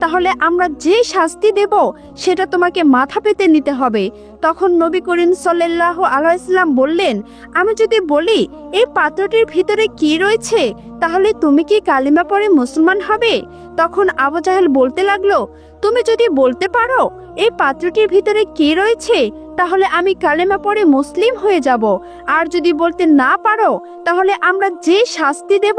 তাহলে আমরা যে শাস্তি দেব, সেটা তোমাকে মাথা পেতে নিতে হবে। তখন নবী করিম সাল্লাহ আলাইসাল্লাম বললেন, আমি যদি বলি, এই পাত্রটির ভিতরে কি রয়েছে, তাহলে তুমি কি কালিমা পরে মুসলমান হবে? তখন আবু জাহেল বলতে লাগল, তুমি যদি বলতে পারো, এই পাত্রটির ভিতরে কি রয়েছে, তাহলে আমি কালেমা পরে মুসলিম হয়ে যাব। আর যদি বলতে না পারো, তাহলে আমরা যে শাস্তি দেব,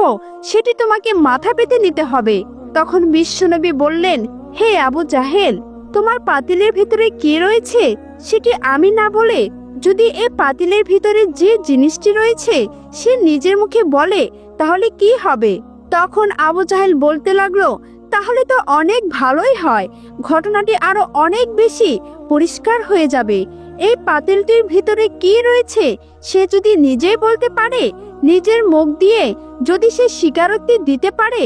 সেটি তোমাকে মাথা পেতে নিতে হবে। তখন বিশ্বনবী বললেন, হে আবু জাহেল, তোমার পাতিলের ভিতরে কি রয়েছে? সেটি আমি না বলে যদি এ পাতিলের ভিতরে যে জিনিসটি রয়েছে, সে নিজের মুখে বলে, তাহলে কি হবে? তখন আবু জাহেল বলতে লাগল, তাহলে তো অনেক ভালোই হয়। ঘটনাটি আরও অনেক বেশি পরিষ্কার হয়ে যাবে। এই পাতিলটির ভিতরে কি রয়েছে, সে যদি নিজেই বলতে পারে, নিজের মুখ দিয়ে যদি সে স্বীকারোক্তি দিতে পারে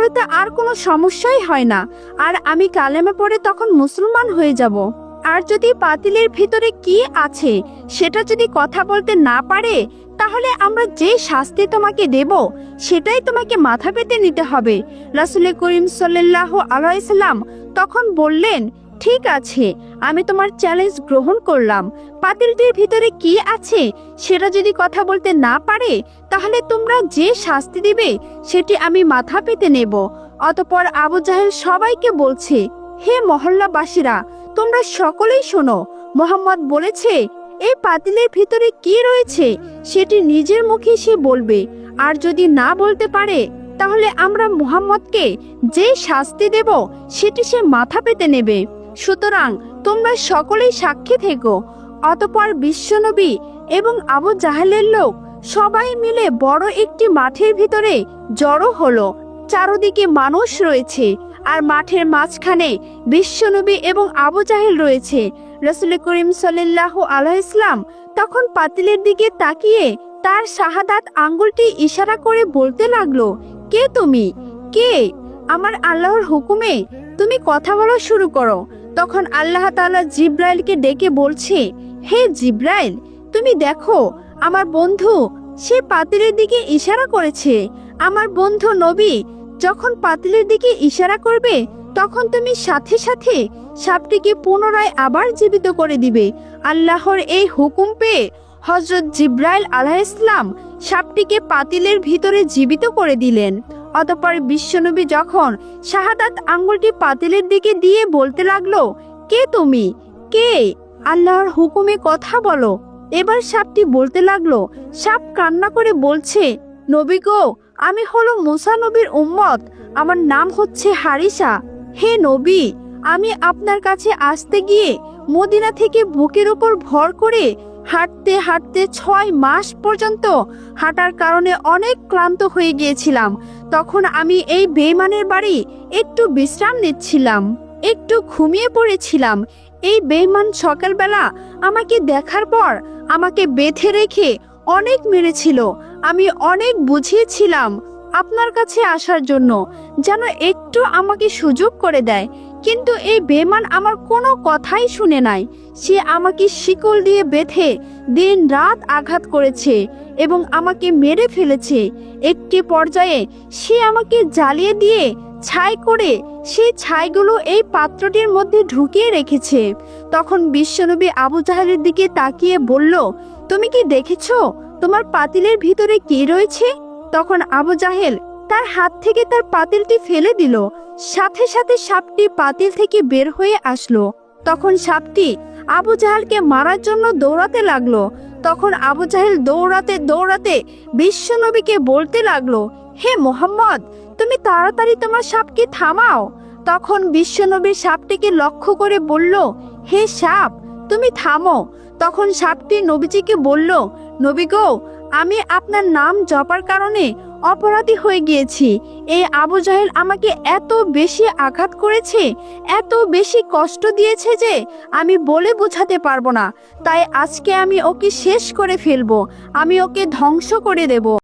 তাহলে তো আর কোনো সমস্যাই হয় না। আর আমি কালেমা পড়ে তখন মুসলমান হয়ে যাব। আর যদি পাতিলের ভিতরে কি আছে, সেটা যদি কথা বলতে না পারে, তাহলে আমরা যে শাস্তি তোমাকে দেব, সেটাই তোমাকে মাথা পেতে নিতে হবে। রাসুল করিম সাল্লাহ আলাইসাল্লাম তখন বললেন ঠিক আছে, আমি তোমার চ্যালেঞ্জ গ্রহণ করলাম। পাতিলটির ভিতরে কি আছে সেটা যদি কথা বলতে না পারে, তাহলে তোমরা যে শাস্তি দিবে সেটি আমি মাথা পেতে নেব। অতপর আবু জাহেল সবাইকে বলছে, হে মহল্লাবাসীরা, তোমরা সকলেই শোনো। মোহাম্মদ বলেছে এই পাতিলের ভিতরে কি রয়েছে সেটি নিজের মুখে সে বলবে। আর যদি না বলতে পারে, তাহলে আমরা মুহাম্মদকে যে শাস্তি দেব সেটি সে মাথা পেতে নেবে। সুতরাং তোমরা সকলেই সাক্ষী থেকো। অতপর বিশ্বনবী এবং আবু জাহেলের লোক সবাই মিলে বড় একটি মাঠের ভিতরে জড়ো হলো। চারদিকে মানুষ রয়েছে আর মাঠের মাঝখানে বিশ্বনবী এবং আবু জাহেল রয়েছে। রসুল করিম সাল্লাহ আলাইসলাম তখন পাতিলের দিকে তাকিয়ে তার শাহাদাত আঙ্গুলটি ইশারা করে বলতে লাগল, কে তুমি? কে? আমার আল্লাহর হুকুমে তুমি কথা বলা শুরু করো। তখন আল্লাহ তাআলা জিব্রাইলকে ডেকে বলছে, হে জিব্রাইল, তুমি দেখো, আমার বন্ধু, সে পাতিলের দিকে ইশারা করেছে। আমার বন্ধু নবী, যখন পাতিলের দিকে ইশারা করবে, তখন তুমি সাথে সাথে সাপটিকে পুনরায় আবার জীবিত করে দিবে। আল্লাহর এই হুকুম পেয়ে হজরত জিব্রাইল আলাহ ইসলাম সাপটিকে পাতিলের ভিতরে জীবিত করে দিলেন। অতপর বিশ্বনবী যখন শাহাদাত আঙ্গুলটি পাতিলের দিকে দিয়ে বলতে লাগল, কে তুমি? কে? আল্লাহর হুকুমে কথা বলো। এবার সাপটি বলতে লাগল, সাপ কান্না করে বলছে, নবী গো, আমি হলো মুসা নবীর উম্মত, আমার নাম হচ্ছে হারিসা। হে নবী, আমি আপনার কাছে আসতে গিয়ে মদিনা থেকে বুকের উপর ভর করে হাঁটতে হাঁটতে ছয় মাস পর্যন্ত হাঁটার কারণে অনেক ক্লান্ত হয়ে গিয়েছিলাম। তখন আমি এই বেমানের বাড়ি একটু বিশ্রাম নিচ্ছিলাম, একটু ঘুমিয়ে পড়েছিলাম। এই বেইমান সকালবেলা আমাকে দেখার পর আমাকে বেঁধে রেখে অনেক মেরেছিল। আমি অনেক বুঝিয়েছিলাম আপনার কাছে আসার জন্য যেন একটু আমাকে সুযোগ করে দেয়। কিন্তু এই বেমান আমার কোনো কথাই শুনে নাই। সে আমাকে শিকল দিয়ে বেঁধে দিন রাত আঘাত করেছে এবং আমাকে মেরে ফেলেছে। একটি পর্যায়ে সে আমাকে জ্বালিয়ে দিয়ে ছাই করে সেই ছাইগুলো এই পাত্রটির মধ্যে ঢুকিয়ে রেখেছে। তখন বিশ্বনবী আবু জাহেলের দিকে তাকিয়ে বলল, তুমি কি দেখেছ? তোমার পাতিলের ভিতরে কি রয়েছে? তখন আবু জাহেল তার হাত থেকে তার পাতিলটি ফেলে দিল। সাথে সাথে সাপটি পাতিল থেকে বের হয়ে আসলো। তখন সাপটি আবু জাহেলকে মারার জন্য দৌড়াতে লাগল। তখন আবু জাহেল দৌড়াতে দৌড়াতে বিশ্বনবীকে বলতে লাগল, হে মোহাম্মদ, তুমি তাড়াতাড়ি তোমার সাপকে থামাও। তখন বিশ্বনবীর সাপটিকে লক্ষ্য করে বলল, হে সাপ, তুমি থামো। তখন সাপটি নবীজিকে বলল, নবী গো আমি আপনার নাম জপার কারণে অপরাধী হয়ে গিয়েছি। এই আবু জাহেল আমাকে এত বেশি আঘাত করেছে, এত বেশি কষ্ট দিয়েছে যে আমি বলে বোঝাতে পারব না। তাই আজকে আমি ওকে শেষ করে ফেলব, আমি ওকে ধ্বংস করে দেব।